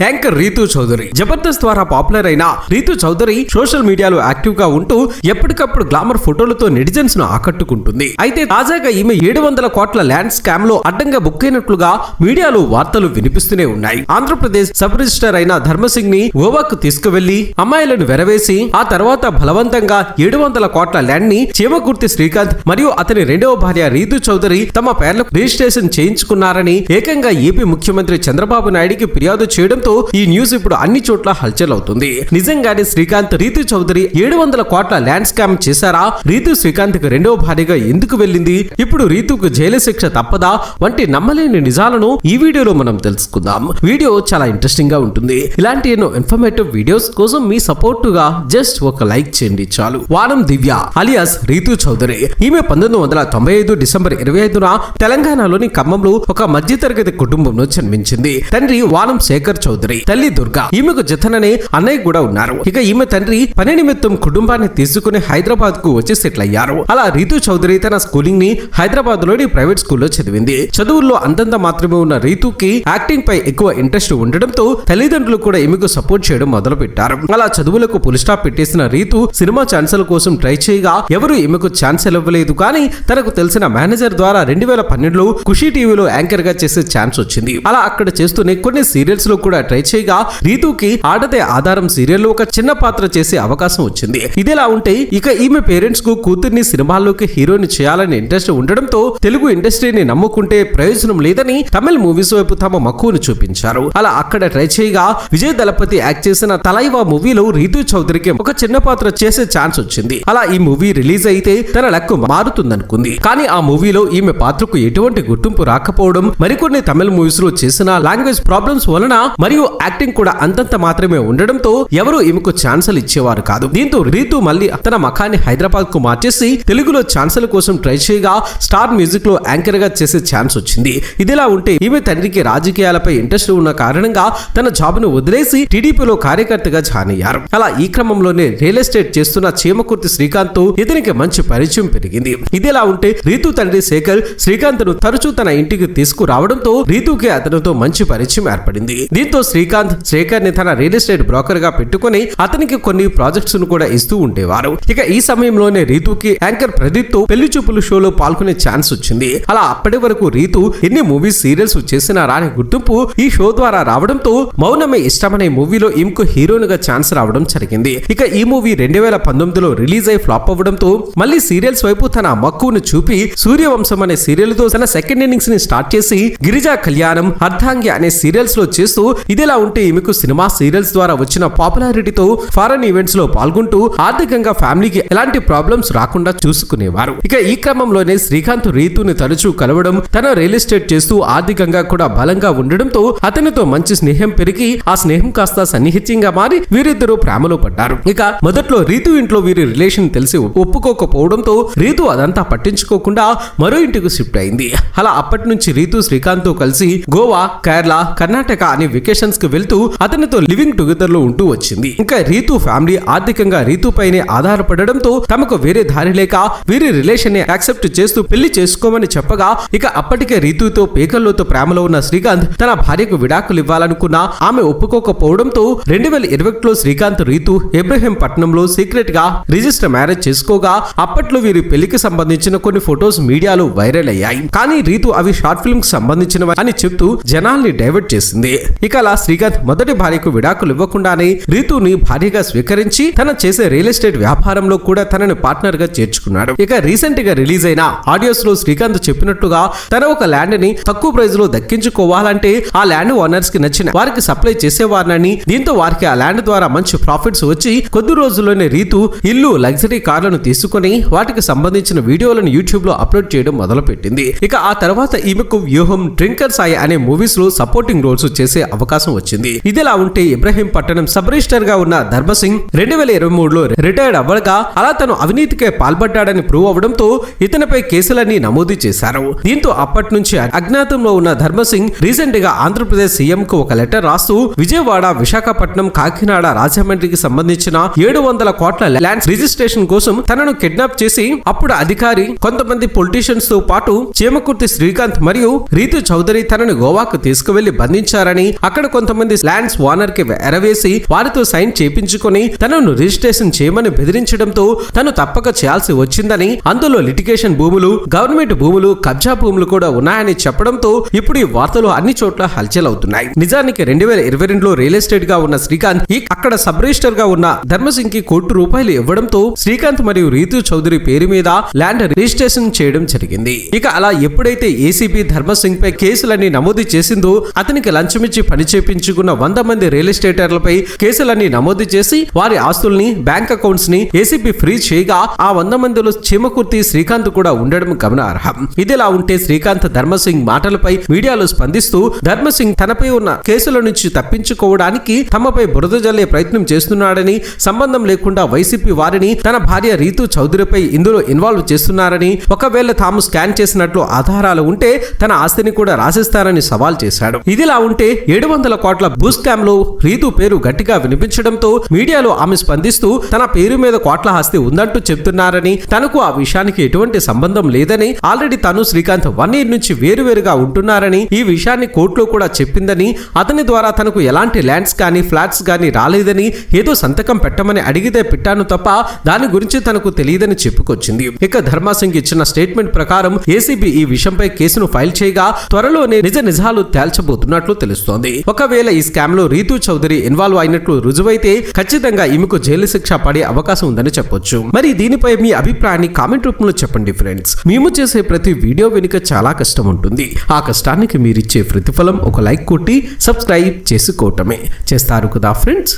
Anchor Ritu Chowdary. Jabardasth ద్వారా popular అయిన Rithu Chowdary social మీడియాలో యాక్టివ్గా ఉంటూ ఎప్పటికప్పుడు గ్లామర్ ఫోటోలతో నెటిజన్స్ను ఆకట్టుకుంటుంది. అయితే తాజాగా ఈమె ఏడు వందల కోట్ల ల్యాండ్ స్కామ్లో అడ్డంగా బుక్ అయినట్లుగా మీడియాలో వార్తలు వినిపిస్తూనే ఉన్నాయి. ఆంధ్రప్రదేశ్ సబ్ రిజిస్టర్ అయిన ధర్మసింగ్ని గోవాకు తీసుకువెళ్ళి అమ్మాయిలను వెరవేసి ఆ తర్వాత బలవంతంగా ఏడు వందల కోట్ల ల్యాండ్ని చీమకుర్తి శ్రీకాంత్ మరియు అతని రెండవ భార్య రీతు చౌదరి తమ పేర్లకు రిజిస్ట్రేషన్ చేయించుకున్నారని ఏకంగా ఏపీ ముఖ్యమంత్రి చంద్రబాబు నాయుడికి ఫిర్యాదు చేయడంతో ఈ న్యూస్ ఇప్పుడు అన్ని చోట్ల హల్చల్ అవుతుంది. నిజంగానే శ్రీకాంత్ రీతు చౌదరి ఏడు వందల కోట్ల ల్యాండ్ స్కామ్ చేశారా? రీతు శ్రీకాంత్కి రెండవ భార్యగా ఎందుకు వెళ్ళింది? ఇప్పుడు రీతుకు జైలు శిక్ష తప్పదా? వంటి నమ్మలేని నిజాలను ఈ వీడియోలో మనం తెలుసుకుందాం. వీడియో చాలా ఇంట్రెస్టింగ్గా ఉంటుంది. ఇలాంటి ఎన్నో ఇన్ఫర్మేటివ్ వీడియోస్ కోసం మీ సపోర్ట్గా జస్ట్ ఒక లైక్ చేయండి చాలు. వారం దివ్య అలియాస్ రీతు చౌదరి. ఈమె పంతొమ్మిది వందల తొంభై ఐదు డిసెంబర్ ఇరవై ఐదున తెలంగాణలోని ఖమ్మంలో ఒక మధ్యతరగతి కుటుంబంలో జన్మించింది. తండ్రి వానం శేఖర్ చౌదరి. తల్లి దుర్గా. ఈమెకు జతననే అన్నయ్య కూడా ఉన్నారు. ఇక ఈమె తండ్రి పని నిమిత్తం కుటుంబాన్ని తీసుకుని హైదరాబాద్కు వచ్చి సెటిల్ అయ్యారు అలా రీతు చౌదరి తన స్కూలింగ్ని హైదరాబాద్లోని ప్రైవేట్ స్కూల్లో చదివింది. చదువుల్లో అంతంత మాత్రమే ఉన్న రీతుకి యాక్టింగ్ పై ఎక్కువ ఇంట్రెస్ట్ ఉండడంతో తల్లిదండ్రులు కూడా ఈమెకు సపోర్ట్ చేయడం మొదలు పెట్టారు అలా చదువులకు పులి స్టాప్ పెట్టేసిన రీతు సినిమా ఛాన్సల్ కోసం ట్రై చేయగా ఎవరు ఈమెకు ఛాన్స్ ఇవ్వలేదు. కానీ తనకు తెలిసిన మేనేజర్ ద్వారా రెండు వేల పన్నెండులో ఖుషి టీవీలో యాంకర్గా చేసే ఛాన్స్ వచ్చింది. అలా అక్కడ చేస్తూనే కొన్ని సీరియల్స్లో కూడా ట్రై చేయగా రీతుకి ఆడదే ఆధారం సీరియల్లో ఒక చిన్న పాత్ర చేసే అవకాశం వచ్చింది. ఇదిలా ఉంటే ఇక ఈమె పేరెంట్స్కు కూతుర్ని సినిమాల్లోకి హీరోని చేయాలని ఇంట్రెస్ట్ ఉండడంతో తెలుగు ఇండస్ట్రీని నమ్ముకుంటే ప్రయోజనం లేదని తమిళ మూవీస్ వైపు తమ మక్కువను చూపించారు. అలా అక్కడ ట్రై చేయగా విజయ్ దళపతి యాక్ట్ చేసిన తలైవా మూవీలో రీతు చౌదరికి ఒక చిన్న పాత్ర చేసే ఛాన్స్ వచ్చింది. అలా ఈ మూవీ రిలీజ్ అయితే తన లక్కు మారుతుందనుకుంది. కానీ ఆ మూవీలో ఈమె పాత్రకు ఎటువంటి గుర్తింపు రాకపోవడం మరికొన్ని తమిళ మూవీస్లో చేసిన లాంగ్వేజ్ ప్రాబ్లమ్స్ వలన మరియు యాక్టింగ్ కూడా అంతంత మాత్రమే ఉండడంతో ఎవరు ఈమెకు ఛాన్సులు ఇచ్చేవారు కాదు. దీంతో రీతు మళ్ళీ తన మఖాన్ని హైదరాబాద్కు మార్చేసి తెలుగులో ఛాన్సుల కోసం ట్రై చేయగా స్టార్ మ్యూజిక్లో యాంకర్గా చేసే ఛాన్స్ వచ్చింది. ఇదిలా ఉంటే ఈమె తండ్రికి రాజకీయాలపై ఇంట్రెస్ట్ ఉన్న కారణంగా తన జాబ్ను వదిలేసి టీడీపీలో కార్యకర్తగా జాయిన్ అయ్యారు. అలా ఈ క్రమంలోనే రియల్ ఎస్టేట్ చేస్తున్న చీమకుర్తి శ్రీకాంత్తో ఇతనికి మంచి పరిచయం పెరిగింది. ఇదిలా ఉంటే రీతు తండ్రి శేఖర్ శ్రీకాంత్ను తరచూ తన ఇంటికి తీసుకురావడంతో రీతుకి అతనితో మంచి పరిచయం ఏర్పడింది. దీంతో శ్రీకాంత్ శేఖర్ని తన రియల్ ఎస్టేట్ బ్రోకర్గా పెట్టుకుని అతనికి కొన్ని ప్రాజెక్ట్స్ను కూడా ఇస్తూ ఉండేవారు. ఇక ఈ సమయంలోనే రీతుకి యాంకర్ ప్రదీప్తో పెళ్ళి చూపులు షోలో పాల్గొనే ఛాన్స్ వచ్చింది. అలా అప్పటి వరకు రీతు ఎన్ని మూవీస్ సీరియల్స్ చేసినా రాని గుర్తింపు ఈ షో ద్వారా రావడంతో మౌనమే ఇష్టమనే మూవీలో ఈమెకు హీరోయిన్గా ఛాన్స్ రావడం జరిగింది. ఇక ఈ మూవీ రెండు వేల పంతొమ్మిదిలో రిలీజ్ అయి ఫ్లాప్ అవ్వడంతో మళ్ళీ సీరియల్స్ వైపు తన మక్కువను చూపి సూర్యవంశం అనే సీరియల్తో తన సెకండ్ ఇన్నింగ్స్ని స్టార్ట్ చేసి గిరిజా కళ్యాణం అర్ధాంగి అనే సీరియల్స్లో చేస్తూ ఇదిలా ఉంటే ఈమెకు సినిమా సీరియల్స్ ద్వారా వచ్చిన పాపులారిటీతో ఫారెన్ ఈవెంట్స్లో పాల్గొంటూ ఆర్థికంగా ఫ్యామిలీకి ఎలాంటి ప్రాబ్లమ్స్ రాకుండా చూసుకునేవారు. ఇక ఈ క్రమంలోనే శ్రీకాంత్ రీతుని తరచూ కలవడం తన రియల్ ఎస్టేట్ చేస్తూ ఆర్థికంగా కూడా బలంగా ఉండడంతో అతనితో మంచి స్నేహం పెరిగి ఆ స్నేహం కాస్త సన్నిహిత్యంగా మారి వీరిద్దరూ ప్రేమలో పడ్డారు. ఇక మొదట్లో రీతు ఇంట్లో వీరి రిలేషన్ తెలిసి ఒప్పుకోకపోవడంతో రీతు అదంతా పట్టించుకోకుండా మరో ఇంటికి షిఫ్ట్ అయింది. అలా అప్పటి నుంచి రీతు శ్రీకాంత్తో కలిసి గోవా కేరళ కర్ణాటక అనే వెకేషన్స్కి వెళ్తూ అతనితో లివింగ్ టుగెదర్లో ఉంటూ వచ్చింది. ఇంకా రీతు ఫ్యామిలీ ఆర్థికంగా రీతు పైనే ఆధారపడడంతో తమకు వేరే దారి లేక వీరి రిలేషన్ని యాక్సెప్ట్ చేస్తూ పెళ్ళి చేసుకోమని చెప్పగా ఇక అప్పటికే రీతుతో పేకల్లోతో ప్రేమలో ఉన్న శ్రీకాంత్ తన భార్యకు విడాకులు ఇవ్వాలనుకున్నా ఆమె ఒప్పుకోకపోవడంతో రెండు వేల ఇరవైలో శ్రీకాంత్ రీతు ఇబ్రహీం పట్నంలో సీక్రెట్గా రిజిస్టర్ మ్యారేజ్ చేసుకోగా అప్పట్లో వీరి పెళ్ళికి సంబంధించిన కొన్ని ఫొటోస్ మీడియాలో వైరల్ అయ్యాయి. కానీ రీతు అవి షార్ట్ ఫిల్మ్కి సంబంధించినవి అని చెప్తూ జనాల్ని డైవర్ట్ చేసింది. ఇక అలా శ్రీకాంత్ మొదటి భార్యకు విడాకులు ఇవ్వకుండానే రీతుని భార్యగా స్వీకరించి తన చేసే రియల్ ఎస్టేట్ వ్యాపారంలో కూడా తనని పార్ట్నర్గా చేర్చుకున్నాడు. ఇక రీసెంట్గా రిలీజ్ అయిన ఆడియోస్లో శ్రీకాంత్ చెప్పినట్టుగా తన ఒక ల్యాండ్ని తక్కువ ప్రైస్లో దక్కించుకోవాలంటే ఆ ల్యాండ్ ఓనర్స్కి నచ్చిన వారికి సప్లై చేసేవారనని దీంతో వారికి ఆ ల్యాండ్ ద్వారా మంచి ప్రాఫిట్స్ వచ్చి కొద్ది రోజుల్లోనే రీతు ఇల్లు లగ్జరీ కార్లను తీసుకుని వాటికి సంబంధించిన వీడియోలను యూట్యూబ్లో అప్లోడ్ చేయడం మొదలుపెట్టింది. ఇక ఆ తర్వాత ఈమెకు వ్యూహం డ్రింకర్ సాయి అనే మూవీస్లో సపోర్టింగ్ రోల్స్ చేసే అవకాశం వచ్చింది. ఇదిలా ఉంటే ఇబ్రహీం పట్టణం సబ్ రిజిస్టర్గా ఉన్న ధర్మసింగ్ రెండు వేల ఇరవై మూడులో రిటైర్డ్ అవ్వగా అలా తను అవినీతికే పాల్పడ్డాడని ప్రూవ్ అవడంతో ఇతనిపై కేసులన్నీ నమోదు చేశారు. దీంతో అప్పటి నుంచి అజ్ఞాతంలో ఉన్న ధర్మసింగ్ రీసెంట్గా ఆంధ్రప్రదేశ్ సీఎం కు ఒక లెటర్ రాస్తూ విజయవాడ విశాఖపట్నం కాకినాడ రాజమండ్రికి సంబంధించిన ఏడు వందల కోట్ల ల్యాండ్స్ రిజిస్ట్రేషన్ కోసం తనను కిడ్నాప్ చేసి అప్పుడు అధికారి కొంతమంది పొలిటీషియన్స్తో పాటు చేమకుర్తి శ్రీకాంత్ మరియు రీతు చౌదరి తనను గోవాకు తీసుకువెళ్ళి బంధించారని అక్కడ అక్కడ కొంతమంది ల్యాండ్స్ ఓనర్కి ఎరవేసి వారితో సైన్ చేపించుకొని తనను రిజిస్ట్రేషన్ చేయమని బెదిరించడంతో తను తప్పక చేయాల్సి వచ్చిందని అందులో లిటిగేషన్ భూములు గవర్నమెంట్ భూములు కబ్జా భూములు కూడా ఉన్నాయని చెప్పడంతో ఇప్పుడు ఈ వార్తలు అన్ని చోట్ల హల్చల్ అవుతున్నాయి నిజానికి రెండు వేల ఇరవై రెండులో రియల్ ఎస్టేట్గా ఉన్న శ్రీకాంత్ ఈ అక్కడ సబ్ రిజిస్టర్గా ఉన్న ధర్మసింగ్కి కోటి రూపాయలు ఇవ్వడంతో శ్రీకాంత్ మరియు రీతు చౌదరి పేరు మీద ల్యాండ్ రిజిస్ట్రేషన్ చేయడం జరిగింది. ఇక అలా ఎప్పుడైతే ఏసీబీ ధర్మసింగ్ పై కేసులన్నీ నమోదు చేసిందో అతనికి లంచమిచ్చి పని చేపించుకున్న వంద మంది రియల్ ఎస్టేటర్లపై కేసులన్నీ నమోదు చేసి వారి ఆస్తుల్ని బ్యాంక్ అకౌంట్స్ని ఏసీబీ ఫ్రీ చేయగా ఆ వంద మందిలో చీమకుర్తి శ్రీకాంత్ కూడా ఉండడం గమనార్హం. ఇదిలా ఉంటే శ్రీకాంత్ ధర్మసింగ్ మాటలపై మీడియాలో స్పందిస్తూ ధర్మసింగ్ తనపై ఉన్న కేసుల నుంచి తప్పించుకోవడానికి తమపై బురద జల్లే ప్రయత్నం చేస్తున్నాడని సంబంధం లేకుండా వైసీపీ వారిని తన భార్య రీతు చౌదరిపై ఇందులో ఇన్వాల్వ్ చేస్తున్నారని ఒకవేళ తాము స్కాన్ చేసినట్లు ఆధారాలు ఉంటే తన ఆస్తిని కూడా రాసిస్తారని సవాల్ చేశాడు. ఇదిలా ఉంటే ఏడు వందల కోట్ల భూ స్కామ్లో రీతు పేరు గట్టిగా వినిపించడంతో మీడియాలో ఆమె స్పందిస్తూ తన పేరు మీద కోట్ల ఆస్తి ఉందంటూ చెప్తున్నారని తనకు ఆ విషయానికి ఎటువంటి సంబంధం లేదని ఆల్రెడీ తను శ్రీకాంత్ వన్ ఇయర్ నుంచి వేరువేరుగా ఉంటున్నారని ఈ విషయాన్ని కోర్టులో కూడా చెప్పిందని అతని ద్వారా తనకు ఎలాంటి ల్యాండ్స్ కానీ ఫ్లాట్స్ కానీ రాలేదని ఏదో సంతకం పెట్టమని అడిగితే పెట్టాను తప్ప దాని గురించి తనకు తెలియదని చెప్పుకొచ్చింది. ఇక ధర్మాసింగ్ ఇచ్చిన స్టేట్మెంట్ ప్రకారం ఏసీబీ ఈ విషయంపై కేసును ఫైల్ చేయగా త్వరలోనే నిజ నిజాలు తేల్చబోతున్నట్లు తెలుస్తోంది. ఒకవేళ ఈ స్కామ్లో రీతు చౌదరి ఇన్వాల్వ్ అయినట్లు రుజువైతే ఖచ్చితంగా ఈమెకు జైలు శిక్ష పడే అవకాశం ఉందని చెప్పొచ్చు. మరి దీనిపై మీ అభిప్రాయాన్ని కామెంట్ రూపంలో చెప్పండి ఫ్రెండ్స్. మేము చేసే ప్రతి వీడియో వెనుక చాలా కష్టం ఉంటుంది. ఆ కష్టానికి మీరిచ్చే ప్రతిఫలం ఒక లైక్ కొట్టి సబ్స్క్రైబ్ చేసుకోవటమే. చేస్తారు కదా ఫ్రెండ్స్?